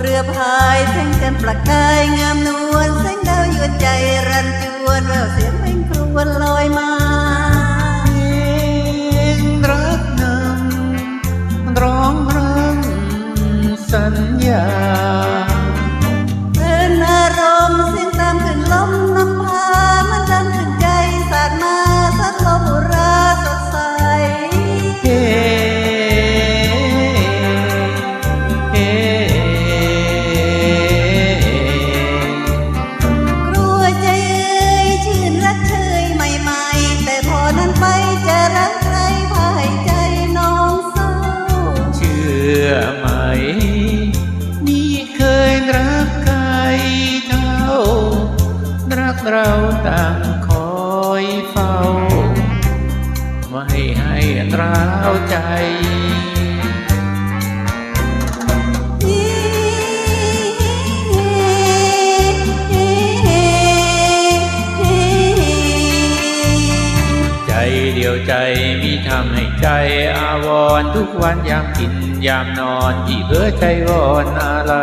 เรือพายแสงจันทร์ประกายงามนวลแสงดาวหยวนใจรันจวนแววเสียงเพลงครวญลอยมา กเราต่างคอยเฝ้า ไม่ให้ร้าวใจเดียวใจมีทำให้ใจอาวรทุกวันยามกินยามนอนที่เพ้อใจวอนอะไร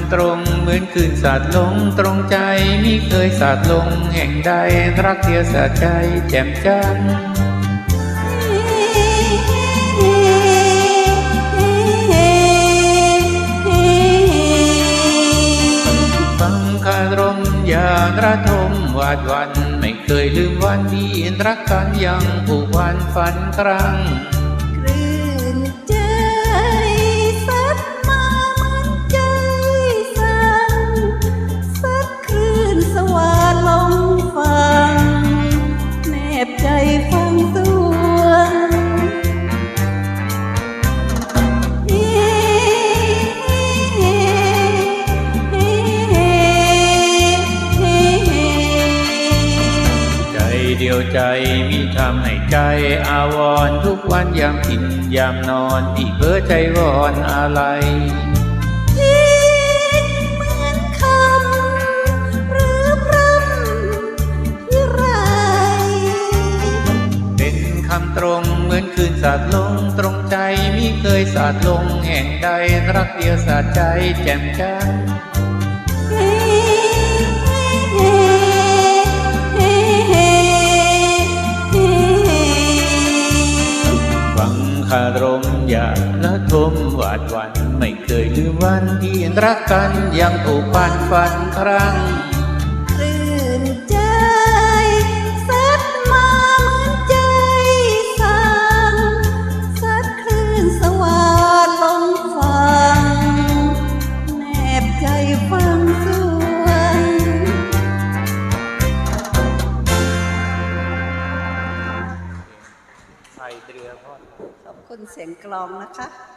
ำตรงเหมือนคืนสาดลงตรงใจมิเคยสาดลงแห่งใดรักเดียสาดใจแจ่มจันฟังคารมอย่าระทมวาดวัน ไม่เคยลืมวันที่รักกันยังผูกพันฝันครั้ง ใจมีทำให้ใจอาวรณ์ทุกวันยามกินยามนอนที่เพ้อใจวอนอะไรเหมือนคำหรือพรำที่ไรเป็นคำตรงเหมือนคืนสาดลงตรงใจมิเคยสาดลงแห่งใดรักเดียวสาดใจแจ่มจัน คารมอย่าละทมหวาดวัน ไม่เคยลืมวันที่รักกันยังผูกพันฝันครั้ง เสียงกลองนะคะ